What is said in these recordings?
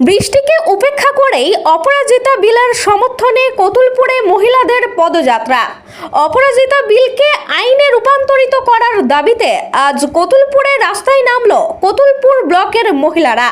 বৃষ্টিকে উপেক্ষা করেই অপরাজিতা বিলের সমর্থনে কতুলপুরে মহিলাদের পদযাত্রা। অপরাজিতা বিলকে আইনে রূপান্তরিত করার দাবিতে আজ কতুলপুরে রাস্তায় নামল কতুলপুর ব্লকের মহিলারা।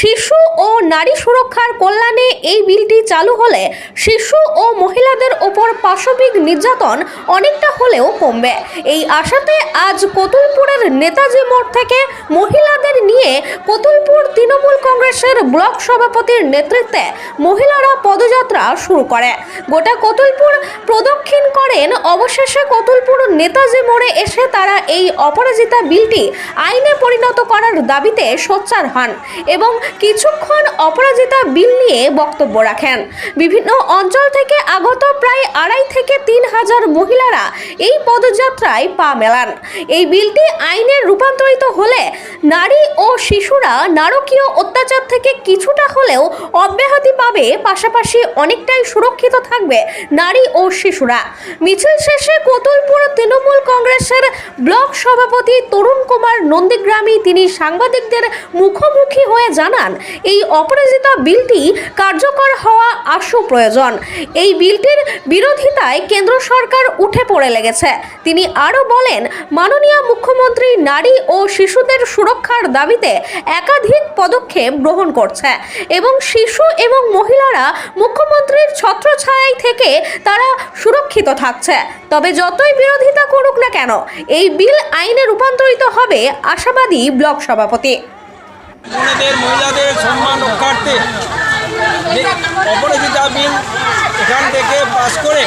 শিশু ও নারী সুরক্ষার কল্যাণে এই বিলটি চালু হলে শিশু ও মহিলাদের ওপর পাশবিক নির্যাতন অনেকটা হলেও কমবে। এই আশাতে আজ কতুলপুরের নেতাজি মোড় থেকে মহিলাদের নিয়ে কতুলপুর তৃণমূল কংগ্রেসের ব্লক সভাপতির নেতৃত্বে মহিলারা পদযাত্রা শুরু করে। গোটা কতুলপুর প্রদক্ষিণ করেন। অবশেষে কতুলপুর নেতাজি মোড়ে এসে তারা এই অপরাজিতা বিলটি আইনে পরিণত করার দাবিতে সোচ্চার হন এবং কিছুক্ষণ অপরাজিতা বিল নিয়ে বক্তব্য রাখেন। বিভিন্ন অঞ্চল থেকে আগত প্রায় আড়াই থেকে তিন হাজার মহিলারা এই পদযাত্রায় পা মেলান। এই বিলটি আইনে রূপান্তরিত হলে নারী ও শিশুরা নারকীয় অত্যাচার থেকে কিছুটা হলেও অব্যাহতি পাবে, পাশাপাশি অনেকটাই সুরক্ষিত থাকবে নারী ও শিশুরা। মিছিল শেষে কোতুলপুর তৃণমূল কংগ্রেসের ব্লক সভাপতি তরুণ কুমার নন্দীগ্রামী তিনি সাংবাদিকদের মুখোমুখি হয়ে জানান, এই অপরাজিতা বিলটি কার্যকর হওয়া আশু প্রয়োজন। এই বিলটির বিরোধিতায় কেন্দ্র সরকার উঠে পড়ে লেগেছে। তিনি আরও বলেন, মাননীয় মুখ্যমন্ত্রী নারী ও শিশুদের সুরক্ষার দাবিতে একাধিক পদক্ষেপ গ্রহণ করছে। এবং শিশু এবং মহিলারা মুখ্যমন্ত্রীর ছত্রছায়ায় থেকে তারা সুরক্ষিত থাকছে। তবে যতই বিরোধিতা করুক না কেন, এই বিল আইনে রূপান্তরিত হবে আশাবাদী ব্লক সভাপতি। মহিলাদের সম্মান রক্ষার্থে অপরাজিতা বিল এখান থেকে পাস করে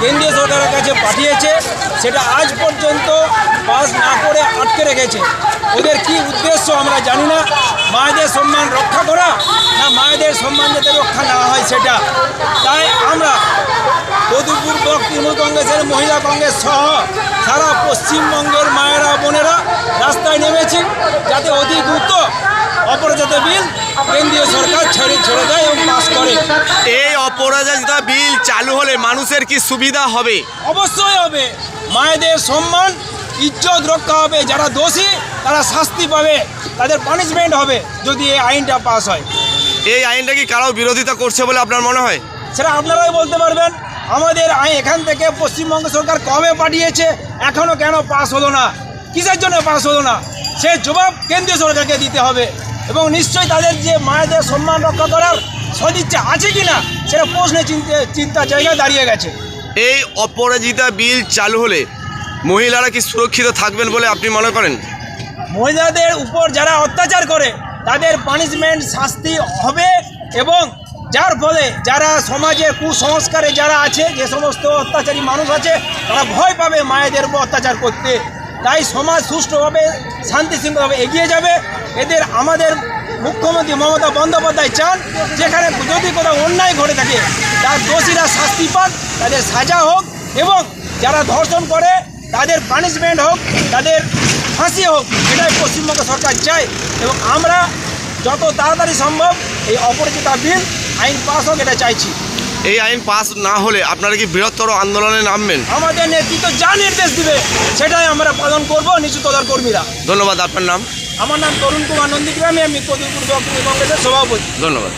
কেন্দ্রীয় সরকারের কাছে পাঠিয়েছে, সেটা আজ পর্যন্ত পাস না করে আটকে রেখেছে। ওদের কি উদ্দেশ্য আমরা জানি না। মায়েদের সম্মান রক্ষা করা না মায়েদের সম্মান যাতে রক্ষা না হয় সেটা। তাই আমরা কদুপুর ব্লক তৃণমূল কংগ্রেসের মহিলা কংগ্রেস সহ সারা পশ্চিমবঙ্গের মায়েরা, বোনেরা রাস্তায় নেমেছি, যাতে অতি দ্রুত অপরাজিত বিল কেন্দ্রীয় সরকার ছেড়ে ছেড়ে দেয় এবং পাস করে। এই অপরাজিতা বিল চালু হলে মানুষের কি সুবিধা হবে? অবশ্যই হবে। মায়েদের সম্মান ইজ্জত রক্ষা হবে। যারা দোষী তারা শাস্তি পাবে। তাদের পানিশমেন্ট হবে যদি এই আইনটা পাস হয়। এই আইনটা কি কারও বিরোধিতা করছে বলে আপনার মনে হয়? সেটা আপনারাই বলতে পারবেন। আমাদের আইন এখান থেকে পশ্চিমবঙ্গ সরকার কবে পাঠিয়েছে এখনও কেন পাস হলো না? কিসের জন্য পাস হলো না? সে জবাব কেন্দ্রীয় সরকারকে দিতে হবে। এবং নিশ্চয়ই তাদের যে মায়েদের সম্মান রক্ষা করার সদিচ্ছা আছে কি না সেটা প্রশ্নে চিন্তা জায়গায় দাঁড়িয়ে গেছে। এই অপরাজিতা বিল চালু হলে মহিলারা কি সুরক্ষিত থাকবেন বলে আপনি মনে করেন? মহিলাদের উপর যারা অত্যাচার করে তাদের পানিশমেন্ট শাস্তি হবে এবং যার ফলে যারা সমাজে কুসংস্কারে যারা আছে যে সমস্ত অত্যাচারী মানুষ আছে তারা ভয় পাবে মায়েদের উপর অত্যাচার করতে। তাই সমাজ সুষ্ঠুভাবে, শান্তি শৃঙ্খলাভাবে এগিয়ে যাবে। এদের আমাদের মুখ্যমন্ত্রী মমতা বন্দ্যোপাধ্যায় চান, যেখানে যদি কোথাও অন্যায় ঘটে থাকে, তার দোষীরা শাস্তি পান তাদের সাজা হোক এবং যারা ধর্ষণ করে, তাদের পানিশমেন্ট হোক, তাদের ফাঁসি হোক, এটাই পশ্চিমবঙ্গ সরকার চায়। এবং আমরা যত তাড়াতাড়ি সম্ভব এই অপরিচিতা বিল আইন পাস হোক, এটা চাইছি। এই আইন পাস না হলে আপনারা কি বৃহত্তর আন্দোলনে নামবেন? আমাদের নেতৃত্ব যা নির্দেশ দিবে সেটাই আমরা পালন করব নিচু তদার কর্মীরা। ধন্যবাদ আপনার নাম? আমার নাম তরুণ কুমার নন্দীগ্রামী আমি কদুরপুর কংগ্রেসের সভাপতি। ধন্যবাদ।